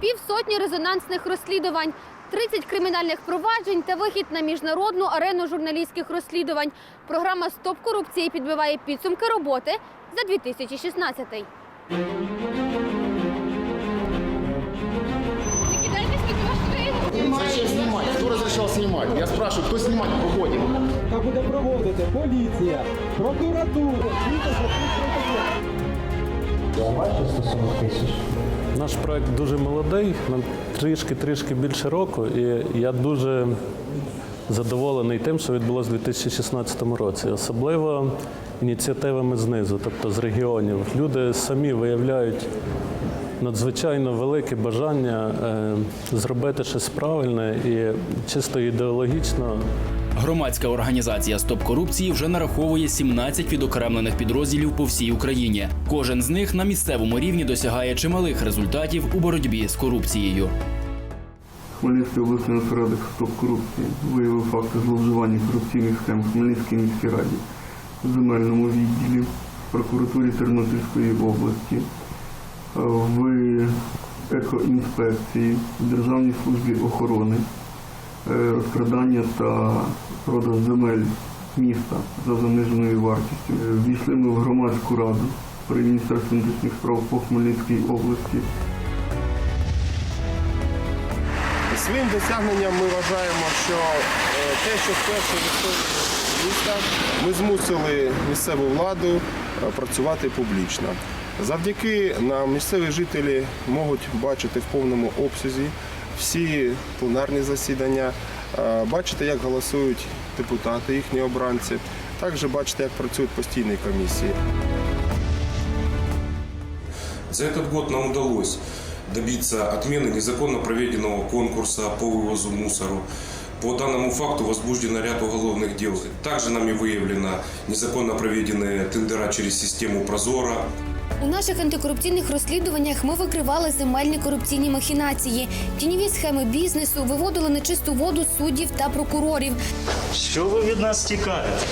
півсотні резонансних розслідувань, 30 кримінальних проваджень та вихід на міжнародну арену журналістських розслідувань. Програма Стоп корупції підбиває підсумки роботи за 2016. Зачем снимать? Кто разрешал снимать? Я спрашиваю, кто снимать уходим? Яка буде проводити поліція, прокуратура, Наш проект дуже молодий, нам трішки-трішки більше року, і я дуже задоволений тим, що відбулося у 2016 році, особливо ініціативами знизу, тобто з регіонів. Люди самі виявляють надзвичайно велике бажання е, зробити щось правильне і чисто ідеологічно Громадська організація Стоп корупції вже нараховує 17 відокремлених підрозділів по всій Україні. Кожен з них на місцевому рівні досягає чималих результатів у боротьбі з корупцією. Хмельницький обласний осередок «Стоп корупції» виявив факти зловживання корупційних схем в Хмельницькій міській раді, в земельному відділі, в прокуратурі Тернопільської області, в екоінспекції, в Державній службі охорони, е, розкрадання та продаж земель міста за заниженою вартістю. Е, Війшли ми в громадську раду при Міністерстві внутрішніх справ по Хмельницькій області. Своїм досягненням ми вважаємо, що е, те, що вперше в міста ми змусили місцеву владу е, працювати публічно. Завдяки нам місцеві жителі можуть бачити в повному обсязі всі пленарні засідання, е, бачити, як голосують депутати, їхні обранці, також бачити, як працюють постійні комісії. За этот год нам удалось добиться отмены незаконно проведенного конкурса по вывозу мусору. По данному факту возбуждено ряд уголовных дел. Также нами выявлено незаконно проведенные тендера через систему Прозора. У наших антикорупційних розслідуваннях ми викривали земельні корупційні махінації, тіньові схеми бізнесу, виводили нечисту воду суддів та прокурорів. Що ви від нас тікаєте?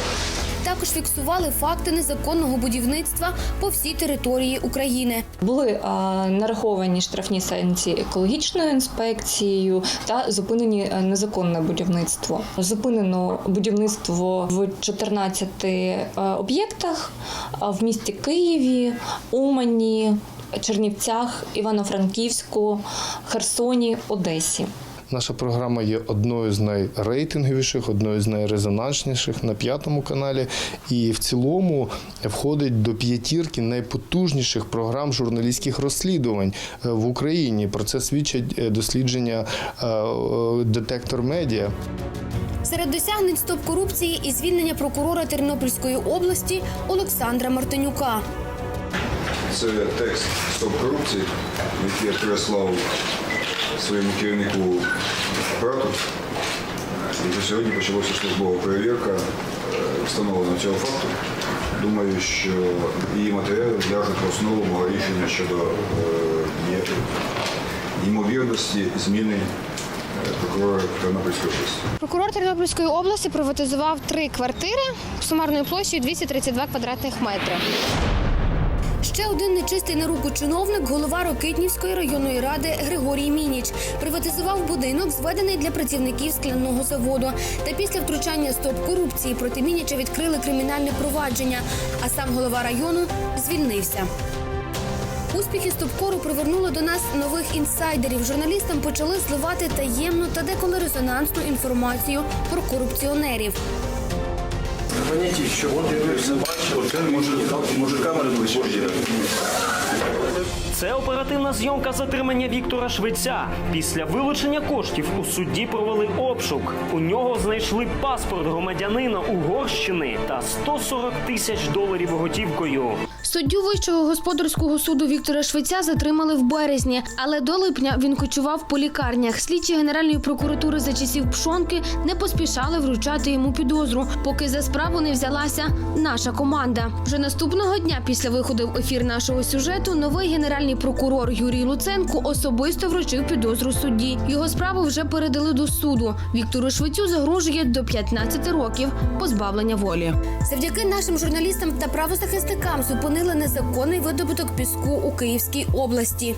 Також фіксували факти незаконного будівництва по всій території України. Були а, нараховані штрафні санкції екологічною інспекцією та зупинені а, незаконне будівництво. Зупинено будівництво в 14 а, об'єктах в місті Києві, Умані, Чернівцях, Івано-Франківську, Херсоні, Одесі. Наша програма є одною з найрейтинговіших, одною з найрезонансніших на п'ятому каналі. І в цілому входить до п'ятірки найпотужніших програм журналістських розслідувань е, в Україні. Про це свідчать е, дослідження е, детектор медіа. Серед досягнень стоп корупції і звільнення прокурора Тернопільської області Олександра Мартинюка. Це текст «Стоп корупції», який я переслав своєму керівнику апарату. І вже сьогодні почалася службова перевірка е, встановлення цього факту. Думаю, що її матеріали ляжуть в основу мого рішення щодо е, ймовірності зміни е, прокурора Тернопільської області. Прокурор Тернопільської області приватизував три квартири сумарною площею 232 квадратних метри. Ще один нечистий на руку чиновник, голова Рокитнівської районної ради Григорій Мініч, приватизував будинок, зведений для працівників скляного заводу. Та після втручання стоп корупції проти Мініча відкрили кримінальне провадження, а сам голова району звільнився. Успіхи стопкору привернули до нас нових інсайдерів. Журналістам почали зливати таємну та деколи резонансну інформацію про корупціонерів. Це оперативна зйомка затримання Віктора Швеця. Після вилучення коштів у судді провели обшук. У нього знайшли паспорт громадянина Угорщини та 140 тисяч доларів готівкою. Суддю вищого господарського суду Віктора Швеця затримали в березні, але до липня він кочував по лікарнях. Слідчі генеральної прокуратури за часів пшонки не поспішали вручати йому підозру, поки за справу не взялася наша команда. Вже наступного дня після виходу в ефір нашого сюжету новий генеральний прокурор Юрій Луценко особисто вручив підозру судді. Його справу вже передали до суду. Віктору Швецю загрожує до 15 років позбавлення волі. Завдяки нашим журналістам та правозахисникам зупинили незаконний видобуток піску у Київській області.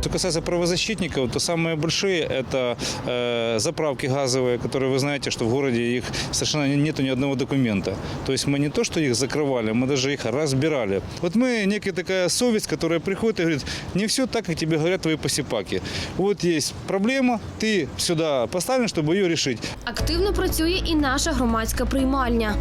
Что касается правозащитников, то самые большие – это э, заправки газовые, которые вы знаете, что в городе их совершенно нету ни одного документа. То есть мы не то, что их закрывали, мы даже их разбирали. Вот мы некая такая совесть, которая приходит и говорит, не все так, как тебе говорят твои посипаки. Вот есть проблема, ты сюда поставлен, чтобы ее решить. Активно працює і наша громадська приймальня.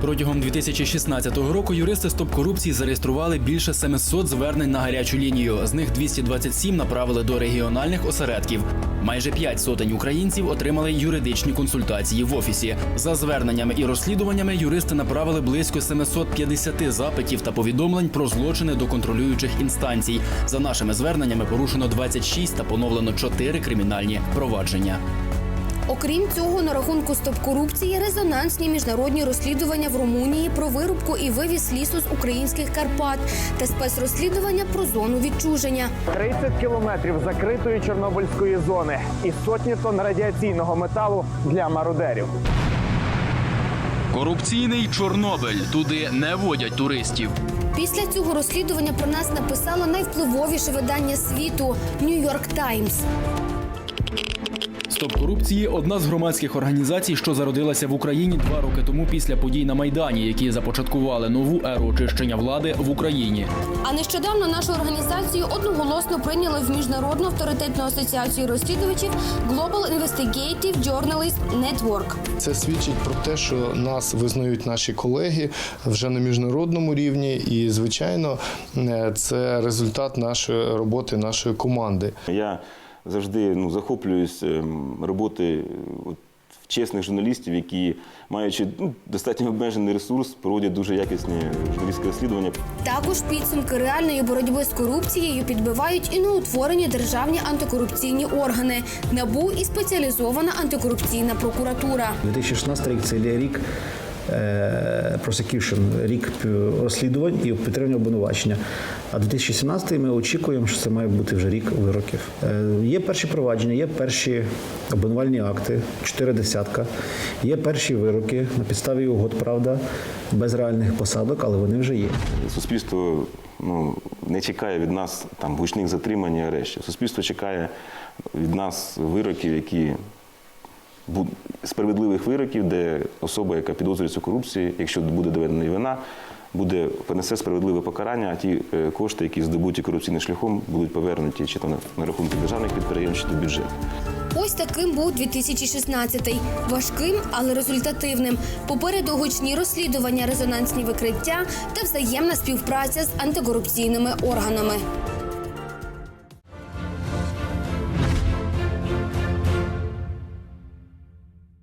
Протягом 2016 року юристи стоп корупції зареєстрували більше 700 звернень на гарячу лінію. З них 227 направили до регіональних осередків. Майже п'ять сотень українців отримали юридичні консультації в офісі. За зверненнями і розслідуваннями юристи направили близько 750 запитів та повідомлень про злочини до контролюючих інстанцій. За нашими зверненнями порушено 26 та поновлено 4 кримінальні провадження. Окрім цього, на рахунку стоп корупції резонансні міжнародні розслідування в Румунії про вирубку і вивіз лісу з українських Карпат та спецрозслідування про зону відчуження. 30 кілометрів закритої чорнобильської зони і сотні тонн радіаційного металу для мародерів. Корупційний Чорнобиль туди не водять туристів. Після цього розслідування про нас написало найвпливовіше видання світу Нью-Йорк Таймс. Стоп корупції одна з громадських організацій, що зародилася в Україні два роки тому після подій на майдані, які започаткували нову еру очищення влади в Україні. А нещодавно нашу організацію одноголосно прийняли в міжнародну авторитетну асоціацію розслідувачів Global Investigative Journalist Network. Це свідчить про те, що нас визнають наші колеги вже на міжнародному рівні, і звичайно, е, це результат нашої роботи, нашої команди. Я завжди ну, захоплююсь ем, роботи е, от, чесних журналістів, які, маючи ну, достатньо обмежений ресурс, проводять дуже якісні журналістські розслідування. Також підсумки реальної боротьби з корупцією підбивають і новоутворені державні антикорупційні органи НАБУ і спеціалізована антикорупційна прокуратура. 2016 рік це рік е, prosecution, рік розслідувань і підтримання обвинувачення. А 2017 ми очікуємо, що це має бути вже рік вироків. Е, Є перші провадження, є перші обвинувальні акти, чотири десятка, є перші вироки на підставі угод, правда, без реальних посадок, але вони вже є. Суспільство ну, не чекає від нас там, гучних затримань і арештів. Суспільство чекає від нас вироків, які справедливих вироків, де особа, яка підозрюється у корупції, якщо буде доведена вина, буде понесе справедливе покарання, а ті е, кошти, які здобуті корупційним шляхом, будуть повернуті чи то на, рахунки державних підприємств, чи до бюджету. Ось таким був 2016-й. важким, але результативним. Попереду гучні розслідування, резонансні викриття та взаємна співпраця з антикорупційними органами.